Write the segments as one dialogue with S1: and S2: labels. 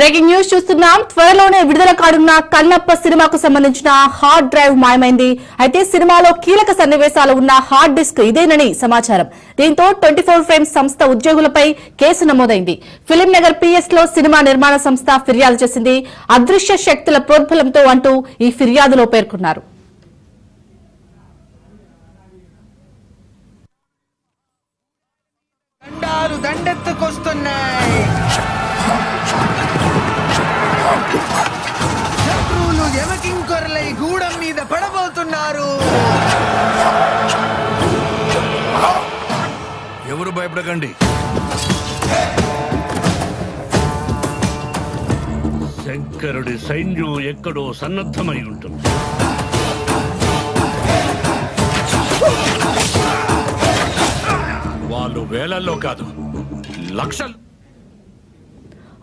S1: Breaking news చూస్తున్నాం. త్వరలోనే విడుదల కానున్న కన్నప్ప సినిమాకు సంబంధించిన హార్డ్ డ్రైవ్ మాయమైంది. అయితే సినిమాలో కీలక సన్నివేశాలు ఉన్న హార్డ్ డిస్క్ ఇదేనని సమాచారం. దీంతో ట్వంటీ ఫోర్ ఫ్రేమ్స్ సంస్థ ఉద్యోగులపై కేసు నమోదైంది. ఫిలిం నగర్ పిఎస్లో సినిమా నిర్మాణ సంస్థ ఫిర్యాదు చేసింది. అదృశ్య శక్తుల ప్రోద్బలంతో అంటూ ఈ ఫిర్యాదులో పేర్కొన్నారు.
S2: దండెత్తుకొస్తున్నాయి. ఎమకింకొరలై గూడెం మీద పడబోతున్నారు.
S3: ఎవరు భయపడకండి. శంకరుడి సైన్యం ఎక్కడో సన్నద్ధమై ఉంటుంది. వాళ్ళు వేలల్లో కాదు లక్షలు.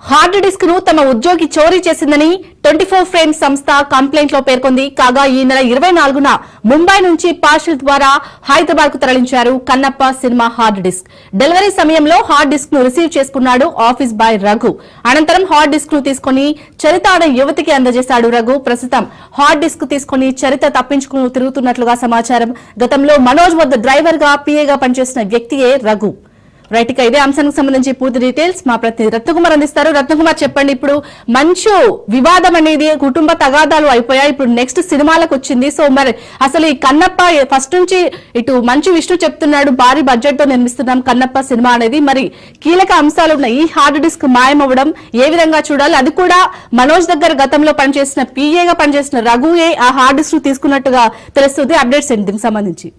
S1: హార్డ్ డిస్క్ను తమ ఉద్యోగి చోరీ చేసిందని ట్వంటీ ఫోర్ ఫ్రేమ్ సంస్థ కంప్లైంట్లో పేర్కొంది. కాగా ఈ నెల ఇరవై నాలుగున ముంబై నుంచి పార్షల్ ద్వారా హైదరాబాద్కు తరలించారు Kannappa cinema hard disk. Delivery సమయంలో హార్డ్ డిస్క్ను రిసీవ్ చేసుకున్నాడు ఆఫీస్ బాయ్ రఘు. అనంతరం హార్డ్ డిస్క్ను తీసుకుని చరిత అనే యువతికి అందజేశాడు రఘు. ప్రస్తుతం హార్డ్ డిస్క్ తీసుకుని చరిత తప్పించుకుని తిరుగుతున్నట్లుగా సమాచారం. గతంలో మనోజ్ వద్ద డ్రైవర్గా పీఏగా పనిచేసిన వ్యక్తియే రఘు. రైట్ ఇక ఇదే అంశానికి సంబంధించి పూర్తి డీటెయిల్స్ మా ప్రతినిధి రత్నకుమార్ అందిస్తారు. రత్నకుమార్ చెప్పండి ఇప్పుడు మంచు వివాదం అనేది కుటుంబ తగాదాలు అయిపోయాయి. ఇప్పుడు నెక్స్ట్ సినిమాలకు వచ్చింది. సో మరి అసలు ఈ కన్నప్ప ఫస్ట్ నుంచి ఇటు మంచు విష్ణు చెప్తున్నాడు భారీ బడ్జెట్తో నిర్మిస్తున్నాం కన్నప్ప సినిమా అనేది. మరి కీలక అంశాలు ఉన్న ఈ హార్డ్ డిస్క్ మాయమవ్వడం ఏ విధంగా చూడాలి? అది కూడా మనోజ్ దగ్గర గతంలో పనిచేసిన పీఏగా పనిచేసిన రఘుయే ఆ హార్డ్ డిస్క్ తీసుకున్నట్టుగా తెలుస్తుంది. అప్డేట్స్ ఏంటి దీనికి సంబంధించి?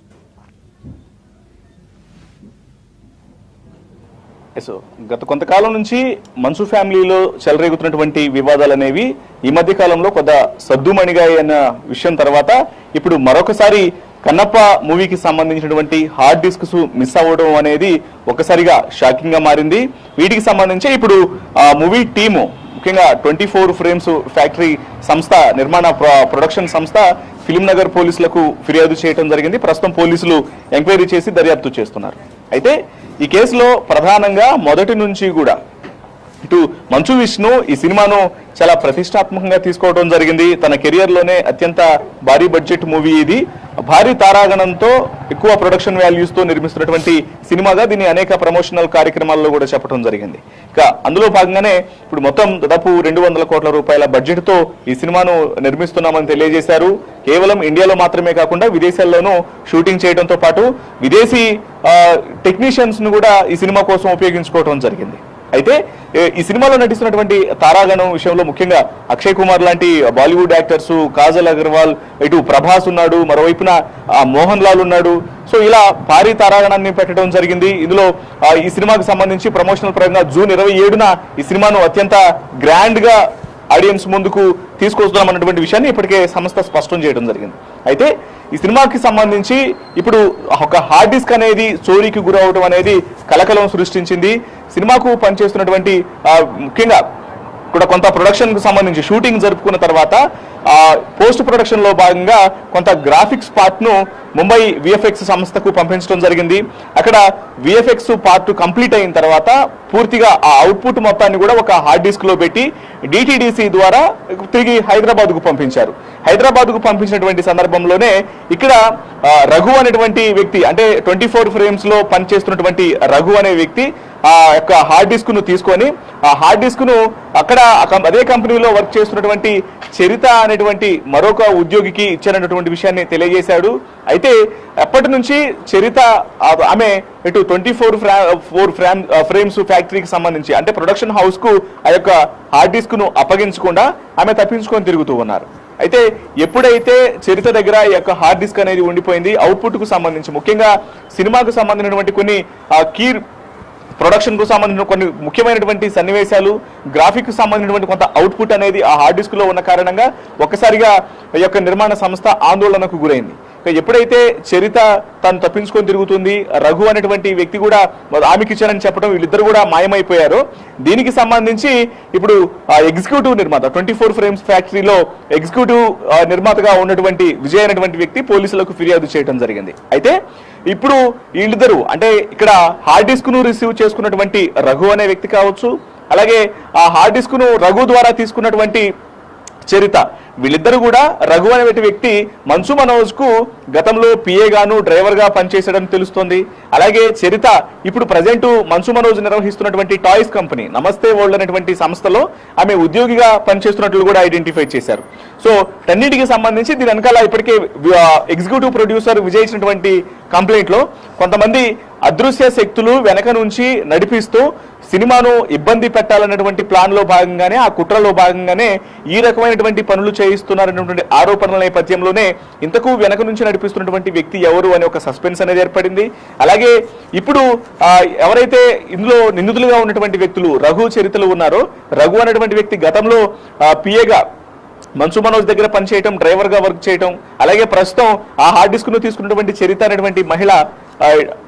S4: ఎస్ గత కొంతకాలం నుంచి మన్సు ఫ్యామిలీలో చెలరేగుతున్నటువంటి వివాదాలు అనేవి ఈ మధ్య కాలంలో కొంత సద్దుమణిగాయి అన్న విషయం తర్వాత ఇప్పుడు మరొకసారి కన్నప్ప మూవీకి సంబంధించినటువంటి హార్డ్ డిస్క్స్ మిస్ అవ్వడం అనేది ఒకసారిగా షాకింగ్గా మారింది. వీటికి సంబంధించి ఇప్పుడు ఆ మూవీ టీము ముఖ్యంగా ట్వంటీ ఫోర్ ఫ్రేమ్స్ ఫ్యాక్టరీ సంస్థ నిర్మాణ ప్రొడక్షన్ సంస్థ ఫిలిం నగర్ పోలీసులకు ఫిర్యాదు చేయడం జరిగింది. ప్రస్తుతం పోలీసులు ఎంక్వైరీ చేసి దర్యాప్తు చేస్తున్నారు. అయితే ఈ కేసులో ప్రధానంగా మొదటి నుంచి కూడా ఇటు మంచు విష్ణు ఈ సినిమాను చాలా ప్రతిష్టాత్మకంగా తీసుకోవడం జరిగింది. తన కెరియర్లోనే అత్యంత భారీ బడ్జెట్ మూవీ ఇది. భారీ తారాగణంతో ఎక్కువ ప్రొడక్షన్ వాల్యూస్తో నిర్మిస్తున్నటువంటి సినిమాగా దీన్ని అనేక ప్రమోషనల్ కార్యక్రమాల్లో కూడా చెప్పడం జరిగింది. ఇక అందులో భాగంగానే ఇప్పుడు మొత్తం దాదాపు రెండు వందల కోట్ల రూపాయల బడ్జెట్తో ఈ సినిమాను నిర్మిస్తున్నామని తెలియజేశారు. కేవలం ఇండియాలో మాత్రమే కాకుండా విదేశాల్లోనూ షూటింగ్ చేయడంతో పాటు విదేశీ టెక్నీషియన్స్ను కూడా ఈ సినిమా కోసం ఉపయోగించుకోవడం జరిగింది. అయితే ఈ సినిమాలో నటిస్తున్నటువంటి తారాగణం విషయంలో ముఖ్యంగా అక్షయ్ కుమార్ లాంటి బాలీవుడ్ యాక్టర్స్ కాజల్ అగర్వాల్ ఇటు ప్రభాస్ ఉన్నాడు మరోవైపున మోహన్ లాల్ ఉన్నాడు. సో ఇలా భారీ తారాగణాన్ని పెట్టడం జరిగింది. ఇందులో ఈ సినిమాకు సంబంధించి ప్రమోషనల్ పరంగా జూన్ ఇరవై ఏడున ఈ సినిమాను అత్యంత గ్రాండ్గా ఆడియన్స్ ముందుకు తీసుకొస్తున్నాం అన్నటువంటి విషయాన్ని ఇప్పటికే సంస్థ స్పష్టం చేయడం జరిగింది. అయితే ఈ సినిమాకి సంబంధించి ఇప్పుడు ఒక హార్డ్ డిస్క్ అనేది చోరీకి గురవడం అనేది కలకలం సృష్టించింది. సినిమాకు పనిచేస్తున్నటువంటి ముఖ్యంగా కూడా కొంత ప్రొడక్షన్కు సంబంధించి షూటింగ్ జరుపుకున్న తర్వాత ఆ పోస్ట్ ప్రొడక్షన్లో భాగంగా కొంత గ్రాఫిక్స్ పార్ట్ను ముంబై విఎఫ్ఎక్స్ సంస్థకు పంపించడం జరిగింది. అక్కడ విఎఫ్ఎక్స్ పార్ట్ కంప్లీట్ అయిన తర్వాత పూర్తిగా ఆ అవుట్పుట్ మొత్తాన్ని కూడా ఒక హార్డ్ డిస్క్లో పెట్టి డిటిడిసి ద్వారా తిరిగి హైదరాబాద్కు పంపించారు. హైదరాబాద్కు పంపించినటువంటి సందర్భంలోనే ఇక్కడ రఘు అనేటువంటి వ్యక్తి అంటే ట్వంటీ ఫోర్ ఫ్రేమ్స్లో పనిచేస్తున్నటువంటి రఘు అనే వ్యక్తి ఆ యొక్క హార్డ్ డిస్క్ను తీసుకొని ఆ హార్డ్ డిస్క్ను అక్కడ అదే కంపెనీలో వర్క్ చేస్తున్నటువంటి చరిత అనేటువంటి మరొక ఉద్యోగికి ఇచ్చారన్నటువంటి విషయాన్ని తెలియజేశాడు. అయితే అప్పటి నుంచి చరిత ఆమె ఇటు twenty four four from frames ఫ్యాక్టరీకి సంబంధించి అంటే ప్రొడక్షన్ హౌస్కు ఆ యొక్క హార్డ్ డిస్క్ను అప్పగించకుండా ఆమె తప్పించుకొని తిరుగుతూ ఉన్నారు. అయితే ఎప్పుడైతే చరిత్ర దగ్గర ఈ యొక్క హార్డ్ డిస్క్ అనేది ఉండిపోయింది అవుట్పుట్కు సంబంధించి ముఖ్యంగా సినిమాకు సంబంధించినటువంటి కొన్ని కీ ప్రొడక్షన్కు సంబంధించిన కొన్ని ముఖ్యమైనటువంటి సన్నివేశాలు గ్రాఫిక్కు సంబంధించినటువంటి కొంత అవుట్పుట్ అనేది ఆ హార్డ్ డిస్క్లో ఉన్న కారణంగా ఒక్కసారిగా ఈ యొక్క నిర్మాణ సంస్థ ఆందోళనకు గురైంది. ఎప్పుడైతే చరిత తను తప్పించుకొని తిరుగుతుంది రఘు అనేటువంటి వ్యక్తి కూడా ఆమెకి ఇచ్చానని చెప్పడం వీళ్ళిద్దరు కూడా మాయమైపోయారు. దీనికి సంబంధించి ఇప్పుడు ఎగ్జిక్యూటివ్ నిర్మాత ట్వంటీ ఫోర్ ఫ్రేమ్స్ ఫ్యాక్టరీలో ఎగ్జిక్యూటివ్ నిర్మాతగా ఉన్నటువంటి విజయ్ అనేటువంటి వ్యక్తి పోలీసులకు ఫిర్యాదు చేయడం జరిగింది. అయితే ఇప్పుడు వీళ్ళిద్దరు అంటే ఇక్కడ హార్డ్ డిస్క్ను రిసీవ్ చేసుకున్నటువంటి రఘు అనే వ్యక్తి కావచ్చు అలాగే ఆ హార్డ్ డిస్క్ను రఘు ద్వారా తీసుకున్నటువంటి చరిత వీళ్ళిద్దరూ కూడా రఘు అనేటి వ్యక్తి మన్సు మనోజ్కు గతంలో పిఏ గాను డ్రైవర్గా పనిచేసడం తెలుస్తోంది. అలాగే చరిత ఇప్పుడు ప్రజెంట్ మన్సు మనోజ్ నిర్వహిస్తున్నటువంటి టాయ్స్ కంపెనీ నమస్తే వరల్డ్ అనేటువంటి సంస్థలో ఆమె ఉద్యోగిగా పనిచేస్తున్నట్లు కూడా ఐడెంటిఫై చేశారు. సో వీటన్నిటికి సంబంధించి దీని వెనకాల ఇప్పటికే ఎగ్జిక్యూటివ్ ప్రొడ్యూసర్ విజయ్ ఇచ్చినటువంటి కంప్లైంట్లో కొంతమంది అదృశ్య శక్తులు వెనక నుంచి నడిపిస్తూ సినిమాను ఇబ్బంది పెట్టాలన్నటువంటి ప్లాన్లో భాగంగానే ఆ కుట్రలో భాగంగానే ఈ రకమైనటువంటి పనులు చేయిస్తున్నారనేటువంటి ఆరోపణల నేపథ్యంలోనే ఇంతకు వెనక నుంచి నడిపిస్తున్నటువంటి వ్యక్తి ఎవరు అనే ఒక సస్పెన్స్ అనేది ఏర్పడింది. అలాగే ఇప్పుడు ఎవరైతే ఇందులో నిందితులుగా ఉన్నటువంటి వ్యక్తులు రఘు చరిత్రలు ఉన్నారో రఘు అనేటువంటి వ్యక్తి గతంలో పిఏగా మన్సు మనోజ్ దగ్గర పనిచేయటం డ్రైవర్గా వర్క్ చేయటం అలాగే ప్రస్తుతం ఆ హార్డ్ డిస్క్ను తీసుకున్నటువంటి చరిత్ర అనేటువంటి మహిళ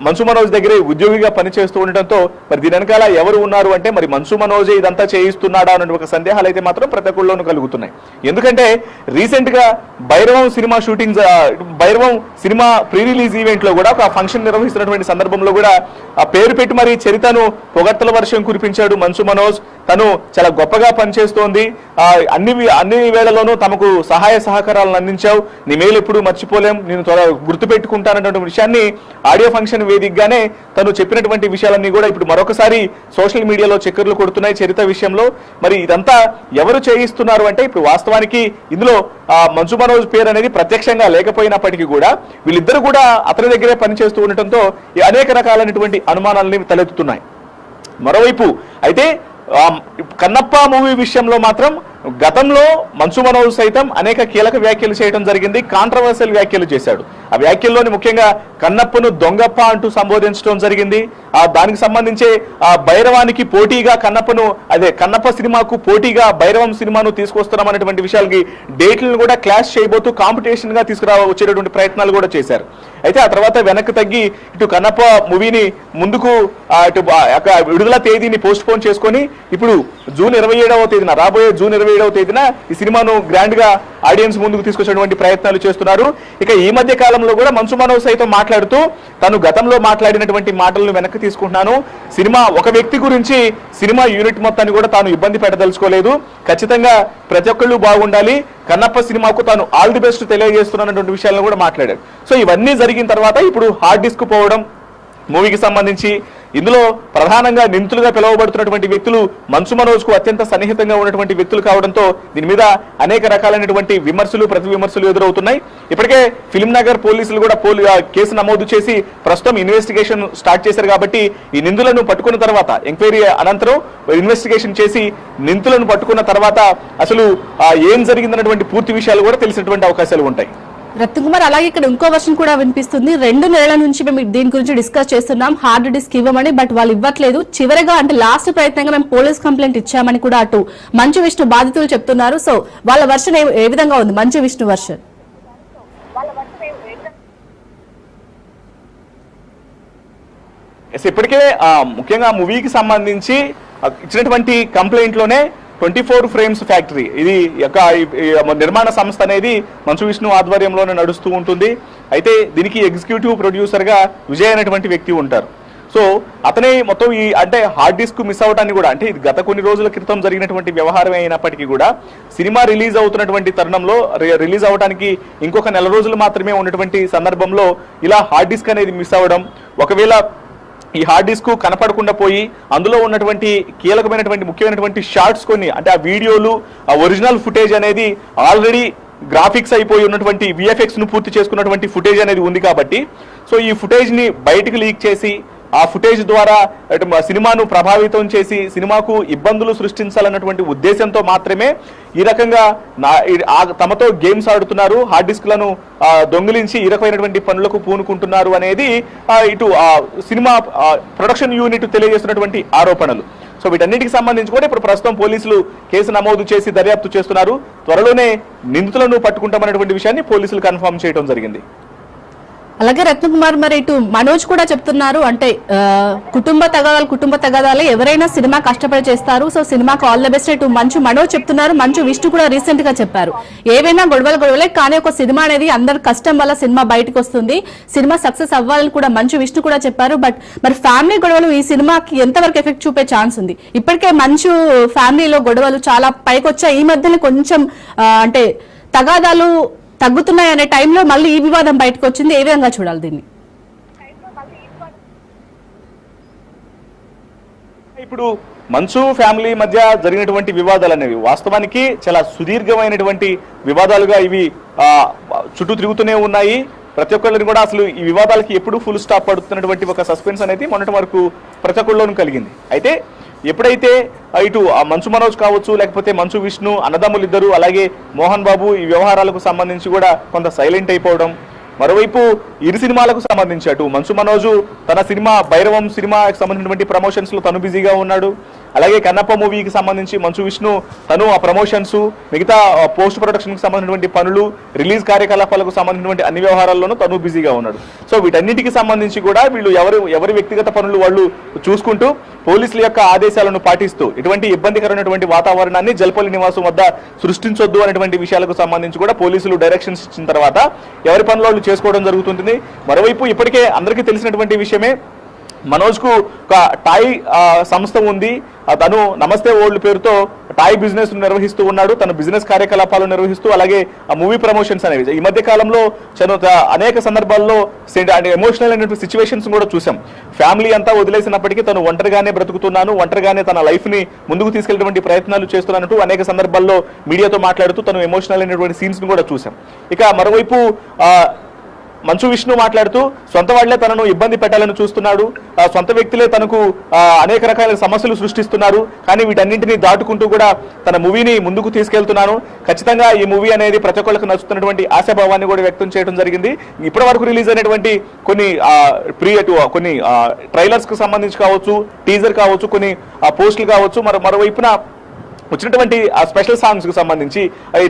S4: మన్సు మనోజ్ దగ్గరే ఉద్యోగిగా పనిచేస్తూ ఉండటంతో మరి దీని వెనకాల ఎవరు ఉన్నారు అంటే మరి మన్సు మనోజే ఇదంతా చేయిస్తున్నాడా అనే ఒక సందేహాలు అయితే మాత్రం ప్రతి ఒక్కళ్ళలోనూ కలుగుతున్నాయి. ఎందుకంటే రీసెంట్గా Bhairavam cinema shootings Bhairavam cinema pre release ఈవెంట్లో కూడా ఒక ఫంక్షన్ నిర్వహిస్తున్నటువంటి సందర్భంలో కూడా ఆ పేరు పెట్టి మరి చరితను పొగట్టల వర్షం కురిపించాడు మన్సు మనోజ్. తను చాలా గొప్పగా పనిచేస్తోంది. ఆ, అన్ని అన్ని వేళలోనూ తమకు సహాయ సహకారాలను అందించావు. నీ మేలు ఎప్పుడు మర్చిపోలేం. నేను త్వర గుర్తుపెట్టుకుంటానటువంటి విషయాన్ని కార్యఫంక్షన్ వేదికగానే తను చెప్పినటువంటి విషయాలన్నీ కూడా ఇప్పుడు మరొకసారి సోషల్ మీడియాలో చక్కర్లు కొడుతున్నాయి చరిత్ర విషయంలో. మరి ఇదంతా ఎవరు చేయిస్తున్నారు అంటే ఇప్పుడు వాస్తవానికి ఇందులో ఆ, మంచు మనోజ్ పేరు అనేది ప్రత్యక్షంగా లేకపోయినప్పటికీ కూడా వీళ్ళిద్దరు కూడా అతని దగ్గరే పనిచేస్తూ ఉండటంతో ఈ అనేక రకాలైనటువంటి అనుమానాలని తలెత్తుతున్నాయి. మరోవైపు అయితే కన్నప్ప మూవీ విషయంలో మాత్రం గతంలో మన్సు మనోజ్ సైతం అనేక కీలక వ్యాఖ్యలు చేయడం జరిగింది కాంట్రవర్షియల్ వ్యాఖ్యలు చేశాడు. ఆ వ్యాఖ్యల్లోని ముఖ్యంగా కన్నప్పను దొంగప్ప అంటూ సంబోధించడం జరిగింది. ఆ దానికి సంబంధించే ఆ భైరవానికి పోటీగా కన్నప్పను అదే కన్నప్ప సినిమాకు పోటీగా భైరవం సినిమాను తీసుకొస్తున్నామనేటువంటి విషయాలకి డేట్లను కూడా క్లాష్ చేయబోతూ కాంపిటీషన్గా తీసుకురా వచ్చేటటువంటి ప్రయత్నాలు కూడా చేశారు. అయితే ఆ తర్వాత వెనక్కి తగ్గి ఇటు కన్నప్ప మూవీని ముందుకు ఇటు విడుదల తేదీని పోస్ట్ పోన్ చేసుకొని ఇప్పుడు జూన్ ఇరవై ఏడవ తేదీన రాబోయే జూన్ ఇరవై ఏడవ తేదీన ఈ సినిమాను గ్రాండ్గా ఆడియన్స్ ముందుకు తీసుకొచ్చేటువంటి ప్రయత్నాలు చేస్తున్నారు. ఇక ఈ మధ్య కాలంలో కూడా మన్సు మనోజ్ సైతం మాట్లాడుతూ తను గతంలో మాట్లాడినటువంటి మాటలను వెనక్కి తీసుకుంటున్నాను. సినిమా ఒక వ్యక్తి గురించి సినిమా యూనిట్ మొత్తాన్ని కూడా తాను ఇబ్బంది పెట్టదలుచుకోలేదు. ఖచ్చితంగా ప్రతి ఒక్కళ్ళు బాగుండాలి. కన్నప్ప సినిమాకు తాను ఆల్ ది బెస్ట్ తెలియజేస్తున్నటువంటి విషయాలను కూడా మాట్లాడాడు. సో ఇవన్నీ జరిగిన తర్వాత ఇప్పుడు హార్డ్ డిస్క్ పోవడం మూవీకి సంబంధించి ఇందులో ప్రధానంగా నిందితులుగా పిలువబడుతున్నటువంటి వ్యక్తులు మన్సు మనోజ్కు అత్యంత సన్నిహితంగా ఉన్నటువంటి వ్యక్తులు కావడంతో దీని మీద అనేక రకాలైనటువంటి విమర్శలు ప్రతి విమర్శలు ఎదురవుతున్నాయి. ఇప్పటికే ఫిలిం నగర్ పోలీసులు కూడా పోలీ ఆ కేసు నమోదు చేసి ప్రస్తుతం ఇన్వెస్టిగేషన్ స్టార్ట్ చేశారు కాబట్టి ఈ నిందులను పట్టుకున్న తర్వాత ఎంక్వైరీ అనంతరం ఇన్వెస్టిగేషన్ చేసి నిందితులను పట్టుకున్న తర్వాత అసలు ఏం జరిగిందన్నటువంటి పూర్తి విషయాలు కూడా తెలిసినటువంటి అవకాశాలు ఉంటాయి.
S1: రత్నకుమార్ అలాగే ఇక్కడ ఇంకో వర్షన్ కూడా వినిపిస్తుంది. రెండు నెలల నుంచి మేము దీని గురించి డిస్కస్ చేస్తున్నాం. హార్డ్ డిస్క్ ఇవ్వమని బట్ వాళ్ళు ఇవ్వట్లేదు. చివరగా అంటే లాస్ట్ ప్రయత్నంగా మేము పోలీస్ కంప్లైంట్ ఇచ్చామని కూడా అటు మంచు విష్ణు బాధితులు చెప్తున్నారు. సో వాళ్ళ వర్షన్ ఏ- విధంగా ఉంది? మంచు విష్ణు వర్షన్.
S4: ఇప్పటికే ముఖ్యంగా మూవీకి సంబంధించి ఇచ్చినటువంటి కంప్లైంట్లోనే ట్వంటీ ఫోర్ ఫ్రేమ్స్ ఫ్యాక్టరీ. ఇది యొక్క నిర్మాణ సంస్థ అనేది మంచు విష్ణు ఆధ్వర్యంలోనే నడుస్తూ ఉంటుంది. అయితే దీనికి ఎగ్జిక్యూటివ్ ప్రొడ్యూసర్గా విజయ్ అనేటువంటి వ్యక్తి ఉంటారు. సో అతనే మొత్తం ఈ అంటే హార్డ్ డిస్క్ మిస్ అవటాన్ని కూడా అంటే ఇది గత కొన్ని రోజుల క్రితం జరిగినటువంటి వ్యవహారం అయినప్పటికీ కూడా సినిమా రిలీజ్ అవుతున్నటువంటి తరుణంలో రిలీజ్ అవడానికి ఇంకొక నెల రోజులు మాత్రమే ఉన్నటువంటి సందర్భంలో ఇలా హార్డ్ డిస్క్ అనేది మిస్ అవ్వడం ఒకవేళ ఈ హార్డ్ డిస్క్ కనపడకుండా పోయి అందులో ఉన్నటువంటి కీలకమైనటువంటి ముఖ్యమైనటువంటి షార్ట్స్ కొన్ని అంటే ఆ వీడియోలు ఆ ఒరిజినల్ ఫుటేజ్ అనేది ఆల్రెడీ గ్రాఫిక్స్ అయిపోయి ఉన్నటువంటి విఎఫ్ఎక్స్ను పూర్తి చేసుకున్నటువంటి ఫుటేజ్ అనేది ఉంది కాబట్టి సో ఈ ఫుటేజ్ని బయటకు బయటికి లీక్ చేసి ఆ ఫుటేజ్ ద్వారా సినిమాను ప్రభావితం చేసి సినిమాకు ఇబ్బందులు సృష్టించాలన్నటువంటి ఉద్దేశంతో మాత్రమే ఈ రకంగా తమతో గేమ్స్ ఆడుతున్నారు హార్డ్ డిస్క్లను దొంగిలించి ఈ రకమైనటువంటి పనులకు పూనుకుంటున్నారు అనేది ఇటు ఆ సినిమా ప్రొడక్షన్ యూనిట్ తెలియజేస్తున్నటువంటి ఆరోపణలు. సో వీటన్నిటికి సంబంధించి కూడా ఇప్పుడు ప్రస్తుతం పోలీసులు కేసు నమోదు చేసి దర్యాప్తు చేస్తున్నారు. త్వరలోనే నిందితులను పట్టుకుంటామన్నటువంటి విషయాన్ని పోలీసులు కన్ఫర్మ్ చేయడం జరిగింది.
S1: అలాగే రత్నకుమార్ మరి ఇటు మనోజ్ కూడా చెప్తున్నారు అంటే కుటుంబ తగాదాలు కుటుంబ తగాదాలే ఎవరైనా సినిమా కష్టపడి చేస్తారు. సో సినిమాకు ఆల్ ద బెస్ట్ ఇటు మంచు మనోజ్ చెప్తున్నారు మంచు విష్ణు కూడా రీసెంట్గా చెప్పారు. ఏవైనా గొడవలు గొడవలే కానీ ఒక సినిమా అనేది అందరు కష్టం వల్ల సినిమా బయటకు వస్తుంది. సినిమా సక్సెస్ అవ్వాలని కూడా మంచు విష్ణు కూడా చెప్పారు. బట్ మరి ఫ్యామిలీ గొడవలు ఈ సినిమాకి ఎంతవరకు ఎఫెక్ట్ చూపే ఛాన్స్ ఉంది? ఇప్పటికే మంచు ఫ్యామిలీలో గొడవలు చాలా పైకొచ్చాయి. ఈ మధ్యన కొంచెం అంటే తగాదాలు తగ్గుతున్నాయి అనే టైంలో మళ్ళీ ఈ వివాదం బయటకు వచ్చింది ఏ విధంగా చూడాలి దీన్ని?
S4: ఇప్పుడు మన్సు ఫ్యామిలీ మధ్య జరిగినటువంటి వివాదాలు అనేవి వాస్తవానికి చాలా సుదీర్ఘమైనటువంటి వివాదాలుగా ఇవి చుట్టూ తిరుగుతూనే ఉన్నాయి. ప్రతి ఒక్కరిని కూడా అసలు ఈ వివాదాలకి ఎప్పుడు ఫుల్ స్టాప్ పడుతున్నటువంటి ఒక సస్పెన్స్ అనేది మొన్నటి వరకు ప్రతి ఒక్కరిలోనూ కలిగింది. అయితే ఎప్పుడైతే ఇటు ఆ మంచు మనోజ్ కావచ్చు లేకపోతే మంచు విష్ణు అన్నదమ్ములు ఇద్దరు అలాగే మోహన్ బాబు ఈ వ్యవహారాలకు సంబంధించి కూడా కొంత సైలెంట్ అయిపోవడం మరోవైపు ఇరు సినిమాలకు సంబంధించి అటు మంచు మనోజు తన సినిమా భైరవం సినిమాకి సంబంధించినటువంటి ప్రమోషన్స్లో తను బిజీగా ఉన్నాడు. అలాగే కన్నప్ప మూవీకి సంబంధించి మంచు విష్ణు తను ఆ ప్రమోషన్స్ మిగతా పోస్ట్ ప్రొడక్షన్కి సంబంధించినటువంటి పనులు రిలీజ్ కార్యకలాపాలకు సంబంధించినటువంటి అన్ని వ్యవహారాల్లోనూ తను బిజీగా ఉన్నాడు. సో వీటన్నిటికి సంబంధించి కూడా వీళ్ళు ఎవరు ఎవరి వ్యక్తిగత పనులు వాళ్ళు చూసుకుంటూ పోలీసుల యొక్క ఆదేశాలను పాటిస్తూ ఇటువంటి ఇబ్బందికరమైనటువంటి వాతావరణాన్ని జల్పల్లి నివాసం వద్ద సృష్టించొద్దు అనేటువంటి విషయాలకు సంబంధించి కూడా పోలీసులు డైరెక్షన్స్ ఇచ్చిన తర్వాత ఎవరి పనులు వాళ్ళు చేసుకోవడం జరుగుతుంటుంది. మరోవైపు ఇప్పటికే అందరికీ తెలిసినటువంటి విషయమే మనోజ్కు ఒక టాయ్ సంస్థ ఉంది. తను నమస్తే ఓల్డ్ పేరుతో టాయ్ బిజినెస్ నిర్వహిస్తూ ఉన్నాడు. తన బిజినెస్ కార్యకలాపాలు నిర్వహిస్తూ అలాగే ఆ మూవీ ప్రమోషన్స్ అనేవి ఈ మధ్య కాలంలో చను అనేక సందర్భాల్లో ఎమోషనల్ అయినటువంటి సిచ్యువేషన్స్ కూడా చూసాం ఫ్యామిలీ అంతా వదిలేసినప్పటికీ తను ఒంటరిగానే బ్రతుకుతున్నాను. ఒంటరిగానే తన లైఫ్ని ముందుకు తీసుకెళ్ళేటువంటి ప్రయత్నాలు చేస్తున్నట్టు అనేక సందర్భాల్లో మీడియాతో మాట్లాడుతూ తను ఎమోషనల్ అయినటువంటి సీన్స్ని కూడా చూసాం ఇక మరోవైపు మంచు విష్ణు మాట్లాడుతూ సొంత వాళ్ళే తనను ఇబ్బంది పెట్టాలని చూస్తున్నాడు. ఆ, సొంత వ్యక్తులే తనకు అనేక రకాల సమస్యలు సృష్టిస్తున్నారు. కానీ వీటన్నింటినీ దాటుకుంటూ కూడా తన మూవీని ముందుకు తీసుకెళ్తున్నాను. ఖచ్చితంగా ఈ మూవీ అనేది ప్రతి ఒక్కరికి నచ్చుతున్నటువంటి ఆశాభావాన్ని కూడా వ్యక్తం చేయడం జరిగింది. ఇప్పటి వరకు రిలీజ్ అయినటువంటి కొన్ని ప్రీ కొన్ని ట్రైలర్స్కు సంబంధించి కావచ్చు టీజర్ కావచ్చు కొన్ని పోస్టులు కావచ్చు మరో మరోవైపున వచ్చినటువంటి ఆ స్పెషల్ సాంగ్స్కు సంబంధించి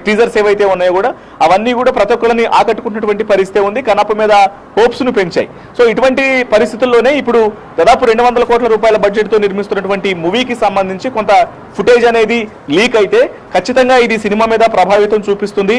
S4: టీజర్స్ ఏవైతే ఉన్నాయో కూడా అవన్నీ కూడా ప్రతి ఒక్కరిని ఆకట్టుకున్నటువంటి పరిస్థితి ఉంది. కనప మీద హోప్స్ను పెంచాయి. సో ఇటువంటి పరిస్థితుల్లోనే ఇప్పుడు దాదాపు రెండు వందల కోట్ల రూపాయల బడ్జెట్తో నిర్మిస్తున్నటువంటి మూవీకి సంబంధించి కొంత ఫుటేజ్ అనేది లీక్ అయితే ఖచ్చితంగా ఇది సినిమా మీద ప్రభావితం చూపిస్తుంది.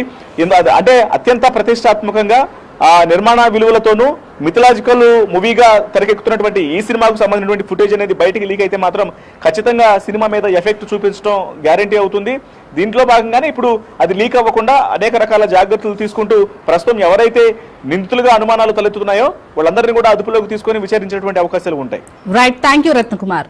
S4: అంటే అత్యంత ప్రతిష్టాత్మకంగా ఆ నిర్మాణ విలువలతోనూ మిథలాజికల్ మూవీగా తెరకెక్కుతున్నటువంటి ఈ సినిమాకు సంబంధించినటువంటి ఫుటేజ్ అనేది బయటికి లీక్ అయితే మాత్రం ఖచ్చితంగా సినిమా మీద ఎఫెక్ట్ చూపించడం గ్యారంటీ అవుతుంది. దీంట్లో భాగంగానే ఇప్పుడు అది లీక్ అవ్వకుండా అనేక రకాల జాగ్రత్తలు తీసుకుంటూ ప్రస్తుతం ఎవరైతే నిందితులుగా అనుమానాలు తలెత్తుతున్నాయో వాళ్ళందరినీ కూడా అదుపులోకి తీసుకొని విచారించేటువంటి అవకాశాలు ఉంటాయి.
S1: Right thank you Ratnakumar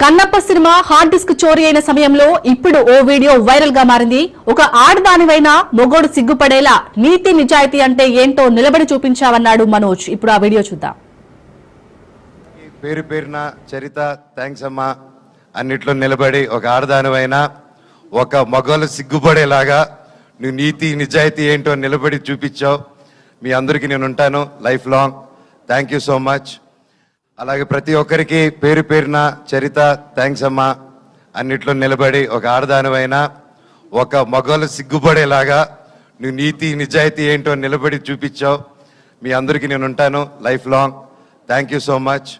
S1: Kannappa cinema hard disk చోరీ అయిన సమయంలో ఇప్పుడు ఓ వీడియో వైరల్గా మారింది. ఒక ఆడదానివైనా మొగోడు సిగ్గుపడేలా నీతి నిజాయితీ అంటే ఏంటో నిలబడి చూపించావన్నాడు మనోజ్. ఇప్పుడు ఆ వీడియో చూద్దాం.
S5: పేరు పేరున చరిత థ్యాంక్స్ అమ్మా అన్నిట్లో నిలబడి ఒక ఆడదానివైనా ఒక మగవాళ్ళు సిగ్గుపడేలాగా నువ్వు నీతి నిజాయితీ ఏంటో నిలబడి చూపించావు. మీ అందరికీ నేను ఉంటాను life long. Thank you so much. అలాగే ప్రతి ఒక్కరికి పేరు పేరున చరిత థ్యాంక్స్ అమ్మా. అన్నిట్లో నిలబడి ఒక ఆడదానమైన ఒక మగవాళ్ళు సిగ్గుపడేలాగా నువ్వు నీతి నిజాయితీ ఏంటో నిలబడి చూపించావు. మీ అందరికీ నేను ఉంటాను life long thank you so much